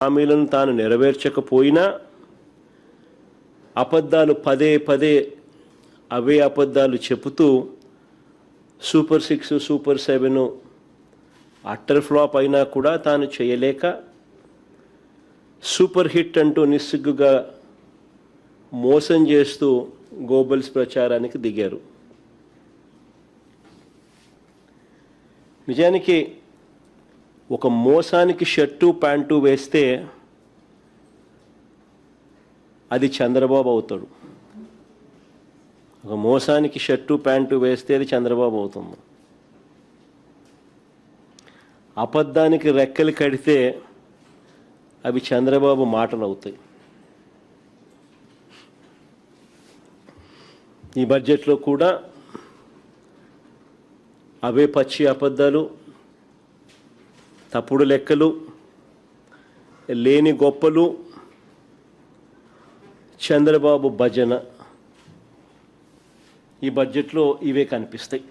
హామీలను తాను నెరవేర్చకపోయినా అబద్ధాలు పదే పదే అవే అబద్ధాలు చెబుతూ super six super seven utter flop అయినా కూడా తాను చేయలేక సూపర్ హిట్ అంటూ నిస్సిగ్గుగా మోసం చేస్తూ గోబల్స్ ప్రచారానికి దిగారు. నిజానికి ఒక మోసానికి షర్టు ప్యాంటు వేస్తే అది చంద్రబాబు అవుతాడు. ఒక మోసానికి షర్టు ప్యాంటు వేస్తే అది చంద్రబాబు అవుతుంది. అబద్ధానికి రెక్కలు కడితే అవి చంద్రబాబు మాటలు అవుతాయి. ఈ బడ్జెట్లో కూడా అవే పచ్చి అబద్ధాలు తప్పుడు లెక్కలు లేని గొప్పలు చంద్రబాబు భజన ఈ బడ్జెట్లో ఇవే కనిపిస్తాయి.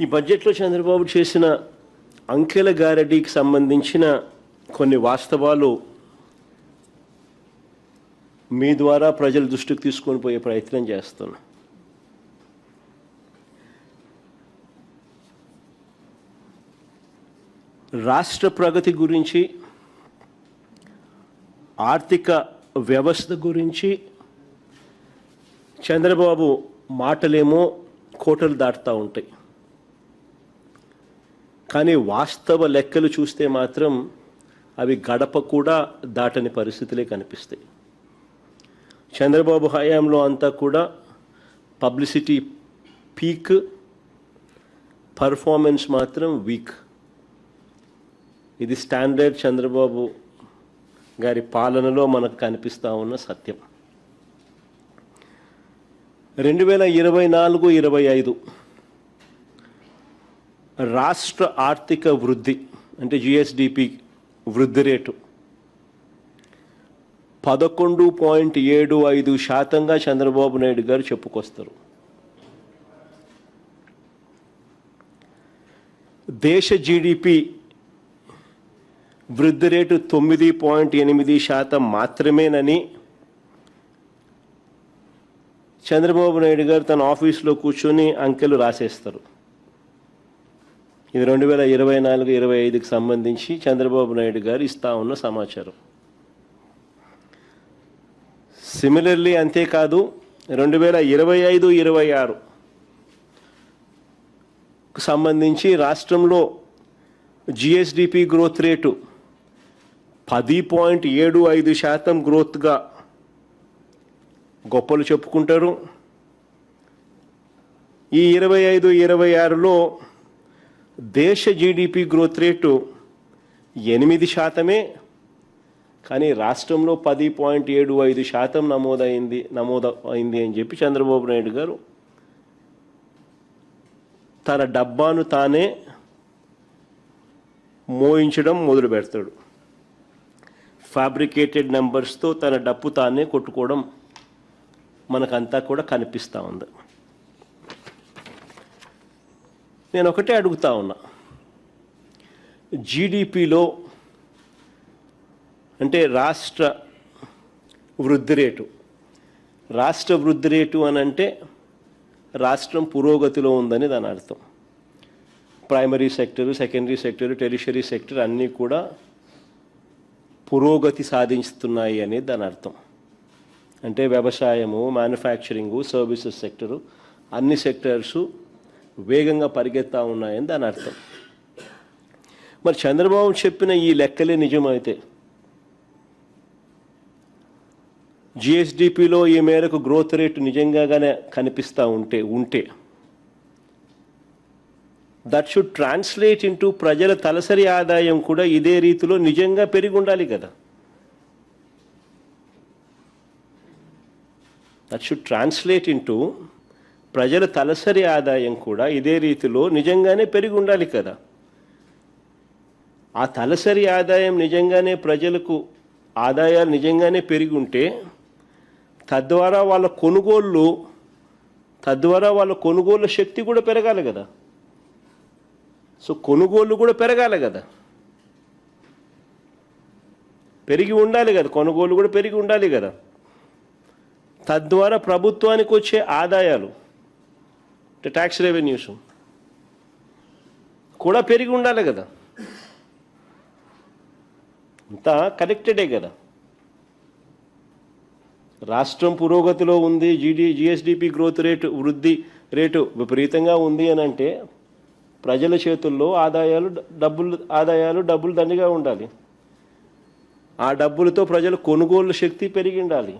ఈ బడ్జెట్లో చంద్రబాబు చేసిన అంకెల గారడీకి సంబంధించిన కొన్ని వాస్తవాలు మీ ద్వారా ప్రజల దృష్టికి తీసుకొని పోయే ప్రయత్నం చేస్తున్నా. రాష్ట్ర ప్రగతి గురించి ఆర్థిక వ్యవస్థ గురించి చంద్రబాబు మాటలేమో కోటలు దాటుతూ ఉంటాయి. కానీ వాస్తవ లెక్కలు చూస్తే మాత్రం అవి గడప కూడా దాటని పరిస్థితులే కనిపిస్తాయి. చంద్రబాబు హయాంలో అంతా కూడా పబ్లిసిటీ పీక్ పర్ఫార్మెన్స్ మాత్రం వీక్. ఇది స్టాండర్డ్ చంద్రబాబు గారి పాలనలో మనకు కనిపిస్తూ ఉన్న సత్యం. రెండు వేల ఇరవై నాలుగు ఇరవై ఐదు రాష్ట్ర ఆర్థిక వృద్ధి అంటే జిఎస్డిపి వృద్ధి రేటు పదకొండు పాయింట్ ఏడు ఐదు శాతంగా చంద్రబాబు నాయుడు గారు చెప్పుకొస్తారు. దేశ జీడిపి వృద్ధి రేటు తొమ్మిది పాయింట్ ఎనిమిది శాతం మాత్రమేనని చంద్రబాబు నాయుడు గారు తన ఆఫీస్లో కూర్చొని అంకెలు రాసేస్తారు. ఇది రెండు వేల ఇరవై నాలుగు ఇరవై ఐదుకి సంబంధించి చంద్రబాబు నాయుడు గారు ఇస్తా ఉన్న సమాచారం. సిమిలర్లీ అంతేకాదు రెండు వేల ఇరవై ఐదు ఇరవై ఆరు సంబంధించి రాష్ట్రంలో జిఎస్డిపి గ్రోత్ రేటు పది పాయింట్ ఏడు ఐదు శాతం గ్రోత్గా గొప్పలు చెప్పుకుంటారు. ఈ ఇరవై ఐదు ఇరవై ఆరులో దేశ జీడిపి గ్రోత్ రేటు ఎనిమిది శాతమే కానీ రాష్ట్రంలో పది పాయింట్ ఏడు ఐదు శాతం నమోదైంది నమోదు అయింది అని చెప్పి చంద్రబాబు నాయుడు గారు తన డబ్బాను తానే మోయించడం మొదలు పెడతాడు. ఫ్యాబ్రికేటెడ్ నెంబర్స్తో తన డప్పు తానే కొట్టుకోవడం మనకంతా కూడా కనిపిస్తూ ఉంది. నేను ఒకటే అడుగుతా ఉన్నా. జీడిపిలో అంటే రాష్ట్ర వృద్ధి రేటు. రాష్ట్ర వృద్ధి రేటు అని అంటే రాష్ట్రం పురోగతిలో ఉందని దాని అర్థం. Primary sector secondary sector tertiary sector అన్నీ కూడా పురోగతి సాధిస్తున్నాయి అనేది దాని అర్థం. అంటే వ్యవసాయము మ్యానుఫ్యాక్చరింగు సర్వీసెస్ సెక్టరు అన్ని సెక్టర్సు వేగంగా పరిగెత్తా ఉన్నాయని దాని అర్థం. మరి చంద్రబాబు చెప్పిన ఈ లెక్కలే నిజమైతే జిఎస్డిపిలో ఈ మేరకు గ్రోత్ రేటు నిజంగానే కనిపిస్తూ ఉంటే ఉంటే దట్ షుడ్ ట్రాన్స్లేట్ ఇంటూ ప్రజల తలసరి ఆదాయం కూడా ఇదే రీతిలో నిజంగా పెరిగి ఉండాలి కదా. దట్ షుడ్ ట్రాన్స్లేట్ ఇంటూ ప్రజల తలసరి ఆదాయం కూడా ఇదే రీతిలో నిజంగానే పెరిగి ఉండాలి కదా. ఆ తలసరి ఆదాయం నిజంగానే ప్రజలకు ఆదాయాలు నిజంగానే పెరిగి ఉంటే తద్వారా వాళ్ళ కొనుగోళ్ళు తద్వారా వాళ్ళ కొనుగోలు శక్తి కూడా పెరగాలి కదా. సో కొనుగోళ్ళు కూడా పెరగాలి కదా. పెరిగి ఉండాలి కదా కొనుగోలు కూడా పెరిగి ఉండాలి కదా. తద్వారా ప్రభుత్వానికి వచ్చే ఆదాయాలు అంటే ట్యాక్స్ రెవెన్యూస్ కూడా పెరిగి ఉండాలి కదా. అంతా కనెక్టెడే కదా. రాష్ట్రం పురోగతిలో ఉంది జీడీ జిఎస్డిపి గ్రోత్ రేటు వృద్ధి రేటు విపరీతంగా ఉంది అని అంటే ప్రజల చేతుల్లో ఆదాయాలు డబ్బులు ఆదాయాలు డబ్బులు దండిగా ఉండాలి. ఆ డబ్బులతో ప్రజల కొనుగోలు శక్తి పెరిగి ఉండాలి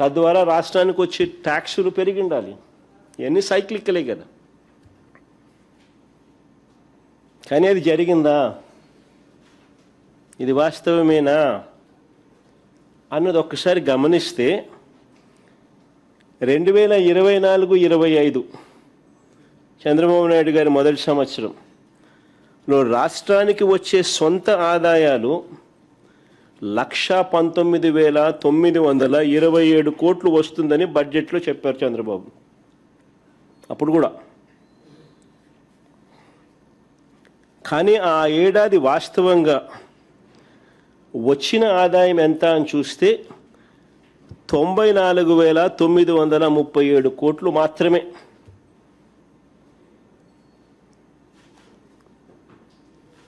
తద్వారా రాష్ట్రానికి వచ్చే ట్యాక్సులు పెరిగి ఉండాలి ఇవన్నీ సైక్లికలే కదా. కానీ అది జరిగిందా? ఇది వాస్తవమేనా? అన్నది ఒక్కసారి గమనిస్తే రెండు వేల ఇరవై నాలుగు ఇరవై ఐదు చంద్రబాబు నాయుడు గారి మొదటి సంవత్సరంలో రాష్ట్రానికి వచ్చే సొంత ఆదాయాలు లక్ష పంతొమ్మిది వేల తొమ్మిది వందల ఇరవై ఏడు కోట్లు వస్తుందని బడ్జెట్లో చెప్పారు చంద్రబాబు. అప్పుడు కూడా. కానీ ఆ ఏడాది వాస్తవంగా వచ్చిన ఆదాయం ఎంత అని చూస్తే తొంభై నాలుగు వేల తొమ్మిది వందల ముప్పై ఏడు కోట్లు మాత్రమే.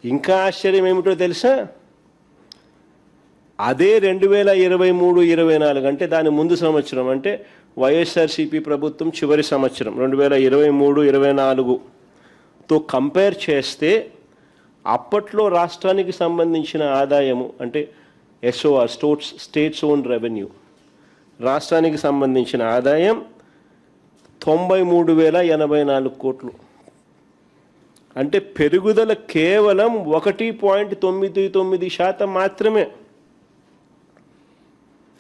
ఇంకా ఆశ్చర్యం ఏమిటో తెలుసా? అదే రెండు వేల ఇరవై మూడు ఇరవై నాలుగు అంటే దాని ముందు సంవత్సరం అంటే వైఎస్ఆర్సిపి ప్రభుత్వం చివరి సంవత్సరం రెండు వేల ఇరవై మూడు ఇరవై నాలుగుతో కంపేర్ చేస్తే అప్పట్లో రాష్ట్రానికి సంబంధించిన ఆదాయము అంటే SOR states states own revenue రాష్ట్రానికి సంబంధించిన ఆదాయం తొంభై మూడు వేల ఎనభై నాలుగు కోట్లు. అంటే పెరుగుదల కేవలం ఒకటి పాయింట్ తొమ్మిది తొమ్మిది శాతం మాత్రమే.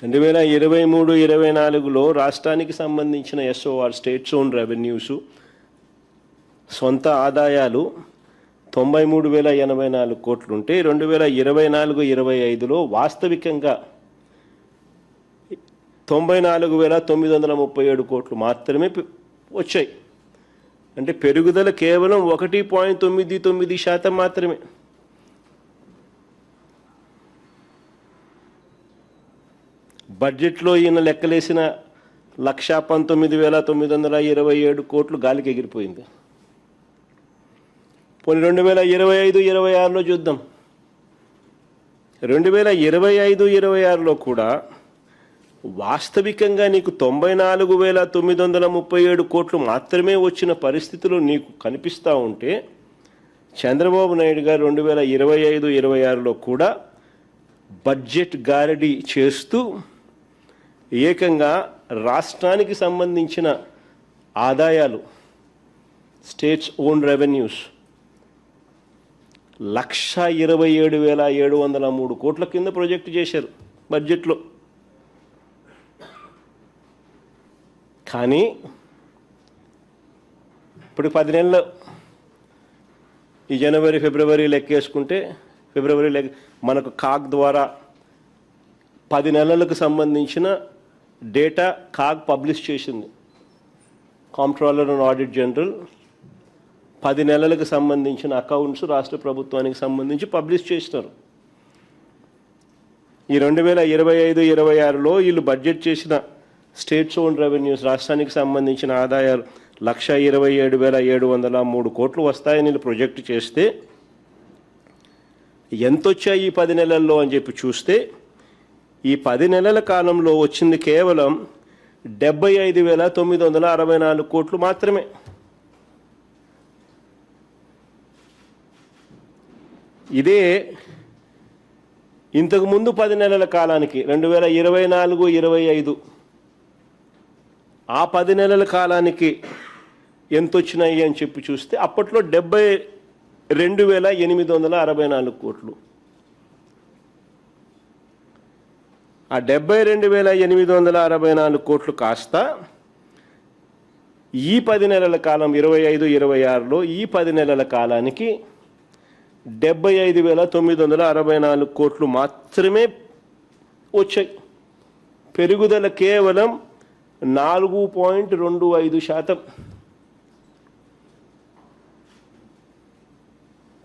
రెండు వేల ఇరవై మూడు ఇరవై నాలుగులో రాష్ట్రానికి సంబంధించిన ఎస్ఓఆర్ స్టేట్స్ ఓన్ రెవెన్యూస్ సొంత ఆదాయాలు తొంభై మూడు వేల ఎనభై నాలుగు కోట్లుంటే రెండు వేల ఇరవై నాలుగు ఇరవై ఐదులో వాస్తవికంగా తొంభై నాలుగు వేల తొమ్మిది వందల ముప్పై ఏడు కోట్లు మాత్రమే వచ్చాయి. అంటే పెరుగుదల కేవలం ఒకటి పాయింట్ తొమ్మిది తొమ్మిది శాతం మాత్రమే. బడ్జెట్లో ఈయన లెక్కలేసిన లక్ష పంతొమ్మిది వేల తొమ్మిది వందల ఇరవై ఏడు కోట్లు గాలికి ఎగిరిపోయింది. పోనీ రెండు వేల ఇరవై ఐదు ఇరవై ఆరులో చూద్దాం. రెండు వేల ఇరవై ఐదు ఇరవై ఆరులో కూడా వాస్తవికంగా నీకు తొంభై నాలుగు వేల తొమ్మిది వందల ముప్పై ఏడు కోట్లు మాత్రమే వచ్చిన పరిస్థితులు నీకు కనిపిస్తూ ఉంటే చంద్రబాబు నాయుడు గారు రెండు వేల ఇరవై ఐదు ఇరవై ఆరులో కూడా బడ్జెట్ గారడీ చేస్తూ ఏకంగా రాష్ట్రానికి సంబంధించిన ఆదాయాలు స్టేట్స్ ఓన్ రెవెన్యూస్ లక్ష ఇరవై ఏడు వేల ఏడు వందల మూడు కోట్ల కింద ప్రొజెక్ట్ చేశారు బడ్జెట్లో. కానీ ఇప్పుడు పది నెలలు. ఈ జనవరి ఫిబ్రవరి లెక్కేసుకుంటే ఫిబ్రవరి లెక్క మనకు కాగ్ ద్వారా పది నెలలకు సంబంధించిన డేటా కాగ్ పబ్లిష్ చేసింది. కాంప్ట్రోలర్ అండ్ ఆడిట్ జనరల్ పది నెలలకు సంబంధించిన అకౌంట్స్ రాష్ట్ర ప్రభుత్వానికి సంబంధించి పబ్లిష్ చేసినారు. ఈ రెండు వేల ఇరవై ఐదు ఇరవై ఆరులో వీళ్ళు బడ్జెట్ చేసిన స్టేట్స్ ఓన్ రెవెన్యూస్ రాష్ట్రానికి సంబంధించిన ఆదాయాలు లక్ష ఇరవై ఏడు వేల ఏడు వందల మూడు కోట్లు వస్తాయని వీళ్ళు ప్రొజెక్ట్ చేస్తే ఎంత వచ్చాయి ఈ పది నెలల్లో అని చెప్పి చూస్తే ఈ పది నెలల కాలంలో వచ్చింది కేవలం డెబ్బై ఐదు వేల తొమ్మిది వందల అరవై నాలుగు కోట్లు మాత్రమే. ఇదే ఇంతకుముందు పది నెలల కాలానికి రెండు వేల ఇరవై నాలుగు ఇరవై ఐదు. ఆ పది నెలల కాలానికి ఎంత వచ్చినాయి అని చెప్పి చూస్తే అప్పట్లో డెబ్బై రెండు వేల ఎనిమిది వందల అరవై నాలుగు కోట్లు. ఆ డెబ్బై రెండు వేల ఎనిమిది వందల అరవై నాలుగు కోట్లు కాస్త ఈ పది నెలల కాలం ఇరవై ఐదు ఇరవై ఆరులో ఈ పది నెలల కాలానికి డెబ్బై ఐదు వేల తొమ్మిది వందల అరవై నాలుగు కోట్లు మాత్రమే వచ్చాయి. పెరుగుదల కేవలం నాలుగు పాయింట్ రెండు ఐదు శాతం.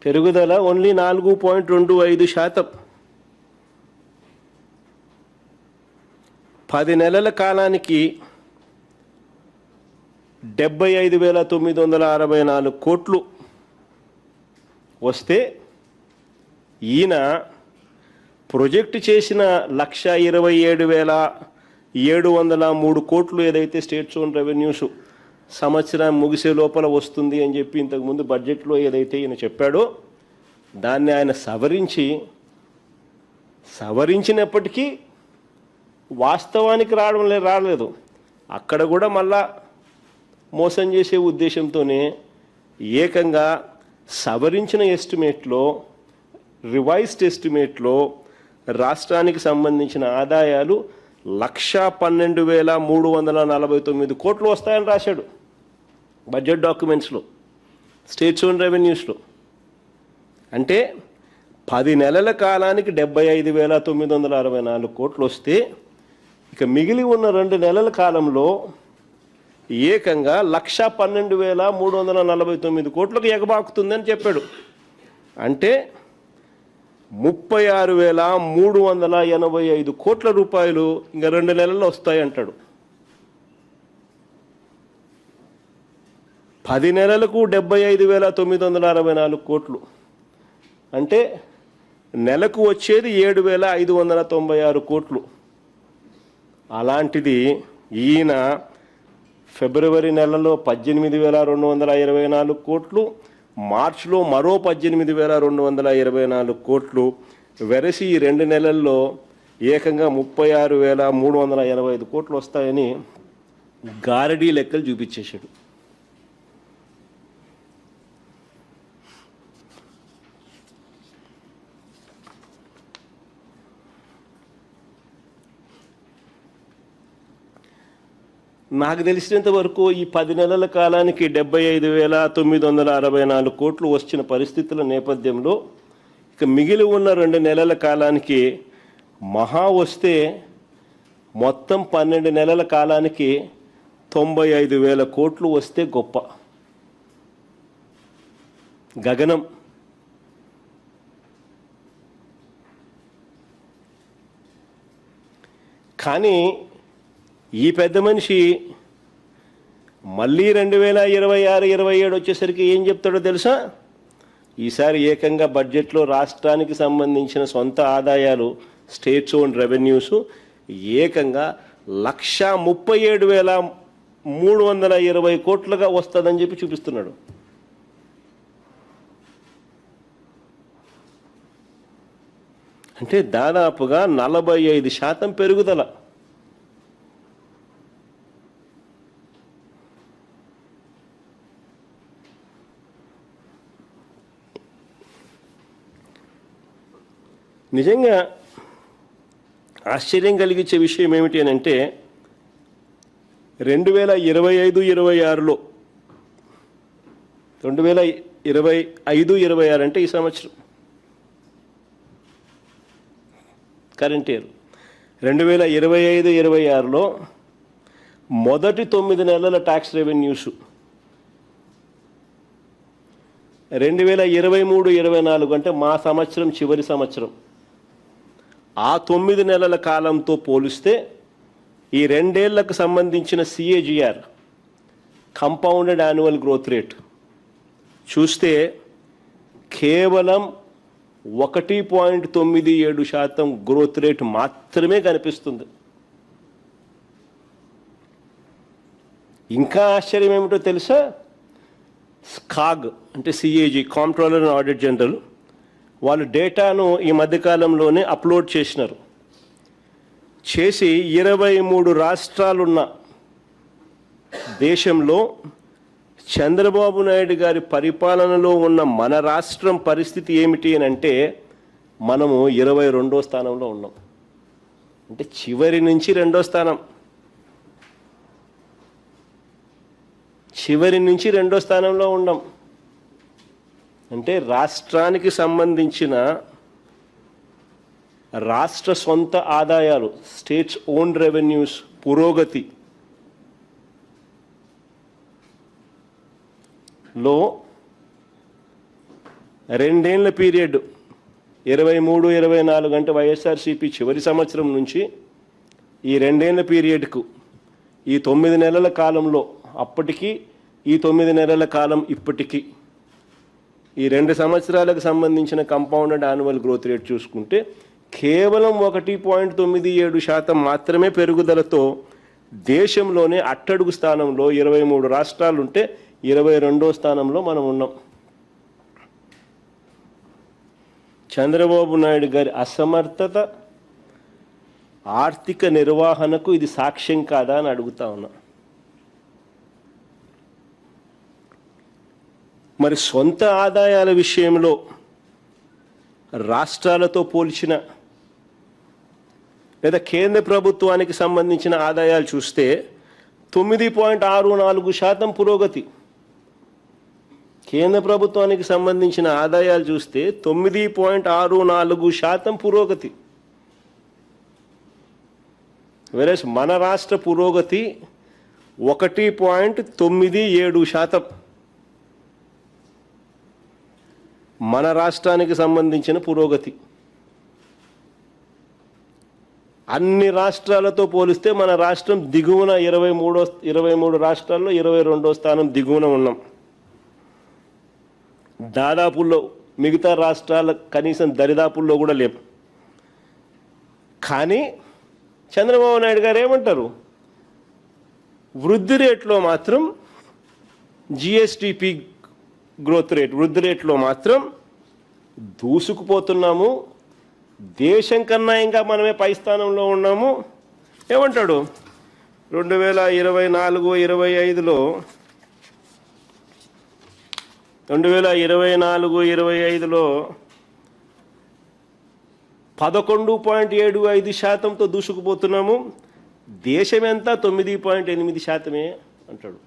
పెరుగుదల ఓన్లీ నాలుగు పాయింట్ రెండు ఐదు శాతం. పది నెలల కాలానికి డెబ్బై ఐదు వేల తొమ్మిది వందల అరవై నాలుగు కోట్లు వస్తే ఈయన ప్రొజెక్ట్ చేసిన లక్ష ఇరవై ఏడు వేల ఏడు వందల మూడు కోట్లు ఏదైతే స్టేట్ ఓన్ రెవెన్యూస్ సంవత్సరం ముగిసే లోపల వస్తుంది అని చెప్పి ఇంతకుముందు బడ్జెట్లో ఏదైతే ఈయన చెప్పాడో దాన్ని ఆయన సవరించి సవరించినప్పటికీ వాస్తవానికి రావడం లేదు రాలేదు. అక్కడ కూడా మళ్ళా మోసం చేసే ఉద్దేశంతోనే ఏకంగా సవరించిన ఎస్టిమేట్లో రివైజ్డ్ ఎస్టిమేట్లో రాష్ట్రానికి సంబంధించిన ఆదాయాలు లక్ష పన్నెండు వేల మూడు వందల నలభై తొమ్మిది కోట్లు వస్తాయని రాశాడు. బడ్జెట్ డాక్యుమెంట్స్లో స్టేట్స్ ఓన్ రెవెన్యూస్లో. అంటే పది నెలల కాలానికి డెబ్బై ఐదు వేల తొమ్మిది వందల అరవై నాలుగు కోట్లు వస్తే ఇక మిగిలి ఉన్న రెండు నెలల కాలంలో ఏకంగా లక్ష పన్నెండు వేల మూడు వందల నలభై తొమ్మిది కోట్లకు ఎగబాకుతుందని చెప్పాడు. అంటే ముప్పై ఆరు వేల మూడు వందల ఎనభై ఐదు కోట్ల రూపాయలు ఇంకా రెండు నెలల్లో వస్తాయి అంటాడు పది నెలలకు డెబ్బై ఐదు వేల తొమ్మిది వందల అరవై నాలుగు కోట్లు. అంటే నెలకు వచ్చేది ఏడు వేల ఐదు వందల తొంభై ఆరు కోట్లు. అలాంటిది ఈయన ఫిబ్రవరి నెలలో పద్దెనిమిది వేల రెండు వందల ఇరవై నాలుగు కోట్లు మార్చిలో మరో పద్దెనిమిది వేల రెండు వందల ఇరవై నాలుగు కోట్లు వెరసి ఈ రెండు నెలల్లో ఏకంగా ముప్పై ఆరు వేల మూడు వందల ఎనభై ఐదు కోట్లు వస్తాయని గారడీ లెక్కలు చూపించేశాడు. నాకు తెలిసినంత వరకు ఈ పది నెలల కాలానికి డెబ్బై ఐదు వేల తొమ్మిది వందల అరవై నాలుగు కోట్లు వచ్చిన పరిస్థితుల నేపథ్యంలో ఇక మిగిలి ఉన్న రెండు నెలల కాలానికి మహా వస్తే మొత్తం పన్నెండు నెలల కాలానికి తొంభై ఐదు వేల కోట్లు వస్తే గొప్ప. గగనం. కానీ ఈ పెద్ద మనిషి మళ్ళీ రెండు వేల ఇరవై ఆరు ఇరవై ఏడు వచ్చేసరికి ఏం చెప్తాడో తెలుసా? ఈసారి ఏకంగా బడ్జెట్లో రాష్ట్రానికి సంబంధించిన సొంత ఆదాయాలు స్టేట్స్ ఓన్ రెవెన్యూస్ ఏకంగా లక్ష ముప్పై ఏడు వేల మూడు వందల ఇరవై కోట్లుగా వస్తుందని చెప్పి చూపిస్తున్నాడు. అంటే దాదాపుగా నలభై ఐదు శాతం పెరుగుదల. నిజంగా ఆశ్చర్యం కలిగించే విషయం ఏమిటి అని అంటే రెండు వేల ఇరవై ఐదు ఇరవై ఆరులో రెండు వేల ఇరవై ఐదు ఇరవై ఆరు అంటే ఈ సంవత్సరం. Current year. రెండు వేల ఇరవై ఐదు ఇరవై ఆరులో మొదటి తొమ్మిది నెలల ట్యాక్స్ రెవెన్యూస్. రెండు వేల ఇరవై మూడు ఇరవై నాలుగు అంటే మా సంవత్సరం చివరి సంవత్సరం. ఆ తొమ్మిది నెలల కాలంతో పోలిస్తే ఈ రెండేళ్ళకు సంబంధించిన CAGR compounded annual growth rate చూస్తే కేవలం ఒకటి పాయింట్ తొమ్మిది ఏడు శాతం గ్రోత్ రేట్ మాత్రమే కనిపిస్తుంది. ఇంకా ఆశ్చర్యం ఏమిటో తెలుసా? స్కాగ్ అంటే CAG controller and audit general వాళ్ళు డేటాను ఈ మధ్యకాలంలోనే అప్లోడ్ చేసినారు. చేసి ఇరవై మూడు రాష్ట్రాలున్న దేశంలో చంద్రబాబు నాయుడు గారి పరిపాలనలో ఉన్న మన రాష్ట్రం పరిస్థితి ఏమిటి అని అంటే మనము ఇరవై రెండో స్థానంలో ఉన్నాం. అంటే చివరి నుంచి రెండో స్థానం. చివరి నుంచి రెండో స్థానంలో ఉన్నాం. అంటే రాష్ట్రానికి సంబంధించిన రాష్ట్ర సొంత ఆదాయాలు స్టేట్స్ ఓన్ రెవెన్యూస్ పురోగతి లో రెండేళ్ళ పీరియడ్ ఇరవై మూడు ఇరవై నాలుగు అంటే వైఎస్ఆర్సీపీ చివరి సంవత్సరం నుంచి ఈ రెండేళ్ళ పీరియడ్కు ఈ తొమ్మిది నెలల కాలంలో అప్పటికి ఈ తొమ్మిది నెలల కాలం ఇప్పటికీ ఈ రెండు సంవత్సరాలకు సంబంధించిన కంపౌండెడ్ యాన్యువల్ గ్రోత్ రేట్ చూసుకుంటే కేవలం ఒకటి పాయింట్ తొమ్మిది ఏడు శాతం మాత్రమే పెరుగుదలతో దేశంలోనే అట్టడుగు స్థానంలో ఇరవై మూడు రాష్ట్రాలు ఉంటే ఇరవై రెండో స్థానంలో మనం ఉన్నాం. చంద్రబాబు నాయుడు గారి అసమర్థత ఆర్థిక నిర్వహణకు ఇది సాక్ష్యం కాదా అని అడుగుతా ఉన్నా. మరి సొంత ఆదాయాల విషయంలో రాష్ట్రాలతో పోల్చిన లేదా కేంద్ర ప్రభుత్వానికి సంబంధించిన ఆదాయాలు చూస్తే తొమ్మిది పాయింట్ ఆరు నాలుగు శాతం పురోగతి. కేంద్ర ప్రభుత్వానికి సంబంధించిన ఆదాయాలు చూస్తే తొమ్మిది పాయింట్ ఆరు నాలుగు శాతం పురోగతి. వెరస్ మన రాష్ట్ర పురోగతి ఒకటి పాయింట్ తొమ్మిది ఏడు శాతం. మన రాష్ట్రానికి సంబంధించిన పురోగతి. అన్ని రాష్ట్రాలతో పోలిస్తే మన రాష్ట్రం దిగువన ఇరవై మూడో ఇరవై మూడు రాష్ట్రాల్లో ఇరవై రెండో స్థానం దిగువన ఉన్నాం. దాదాపుల్లో మిగతా రాష్ట్రాల కనీసం దరిదాపుల్లో కూడా లేవు కానీ చంద్రబాబు నాయుడు గారు ఏమంటారు? వృద్ధి రేట్లో మాత్రం జిఎస్టిపి గ్రోత్ రేట్ వృద్ధి రేట్లో మాత్రం దూసుకుపోతున్నాము. దేశం కన్నా ఇంకా మనమే పై స్థానంలో ఉన్నాము. ఏమంటాడు? రెండు వేల ఇరవై నాలుగు ఇరవై ఐదులో రెండు వేల ఇరవై నాలుగు ఇరవై ఐదులో పదకొండు పాయింట్ ఏడు ఐదు శాతంతో దూసుకుపోతున్నాము. దేశం ఎంత? తొమ్మిది పాయింట్ ఎనిమిది శాతమే అంటాడు.